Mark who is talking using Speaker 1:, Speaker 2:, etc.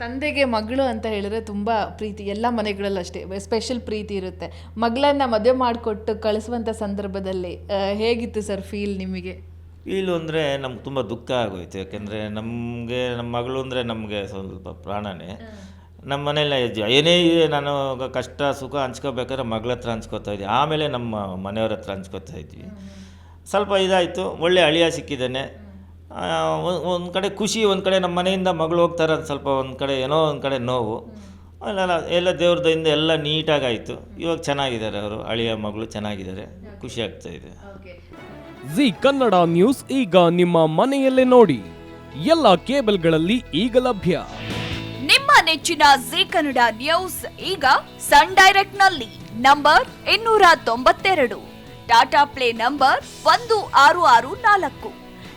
Speaker 1: ತಂದೆಗೆ ಮಗಳು ಅಂತ ಹೇಳಿದ್ರೆ ತುಂಬ ಪ್ರೀತಿ ಎಲ್ಲ ಮನೆಗಳಲ್ಲೂ ಅಷ್ಟೇ ಸ್ಪೆಷಲ್ ಪ್ರೀತಿ ಇರುತ್ತೆ. ಮಗಳನ್ನ ಮದುವೆ ಮಾಡಿಕೊಟ್ಟು ಕಳಿಸುವಂಥ ಸಂದರ್ಭದಲ್ಲಿ ಆ, ಹೇಗಿತ್ತು ಸರ್ ಫೀಲ್ ನಿಮಗೆ?
Speaker 2: ಫೀಲು ಅಂದರೆ ನಮ್ಗೆ ತುಂಬ ದುಃಖ ಆಗೋಯ್ತು. ಯಾಕೆಂದರೆ ನಮಗೆ ನಮ್ಮ ಮಗಳು ಅಂದರೆ ನಮಗೆ ಸ್ವಲ್ಪ ಪ್ರಾಣನೇ. ನಮ್ಮ ಮನೇಲಿ ಜ- ಏನೇ ಇದೆ ನಾನು ಗ- ಕಷ್ಟ ಸುಖ ಹಂಚ್ಕೋಬೇಕಾದ್ರೆ ಮಗಳ ಹತ್ರ ಹಂಚ್ಕೋತಾ ಇದ್ವಿ. ಆಮೇಲೆ ನಮ್ಮ ಮನೆಯವ್ರ ಹತ್ರ ಹಂಚ್ಕೋತಾ ಇದ್ವಿ. ಸ್ವಲ್ಪ ಇದಾಯಿತು. ಒಳ್ಳೆ ಅಳಿಯ ಸಿಕ್ಕಿದ್ದಾನೆ. ಒಂದು ಕಡೆ ಖುಷಿ ಒಂದು ಕಡೆ ನಮ್ಮ ಮನೆಯಿಂದ ಮಗಳು ಹೋಗ್ತಾರೆ ಅಂತ ಸ್ವಲ್ಪ ಒಂದು ಕಡೆ ಏನೋ ಒಂದು ಕಡೆ ನೋವು. ಅಲ್ಲೆಲ್ಲ ಎಲ್ಲ ದೇವ್ರ ದಯಿಂದ ಎಲ್ಲ ನೀಟಾಗಾಯಿತು. ಇವಾಗ ಚೆನ್ನಾಗಿದ್ದಾರೆ ಅವರು ಅಳಿಯ ಮಗಳು ಚೆನ್ನಾಗಿದ್ದಾರೆ. ಖುಷಿ ಆಗ್ತಾ ಇದೆ.
Speaker 3: ಜಿ ಕನ್ನಡ ನ್ಯೂಸ್ ಈಗ ನಿಮ್ಮ ಮನೆಯಲ್ಲೇ ನೋಡಿ. ಎಲ್ಲ ಕೇಬಲ್ಗಳಲ್ಲಿ ಈಗ ಲಭ್ಯ.
Speaker 4: ನಿಮ್ಮ ನೆಚ್ಚಿನ ಜಿ ಕನ್ನಡ ನ್ಯೂಸ್ ಈಗ ಸನ್ ಡೈರೆಕ್ಟ್ನಲ್ಲಿ ನಂಬರ್ ಇನ್ನೂರ ತೊಂಬತ್ತೆರಡು. ಟಾಟಾ ಪ್ಲೇ ನಂಬರ್ ಒಂದು ಆರು ಆರು ನಾಲ್ಕು.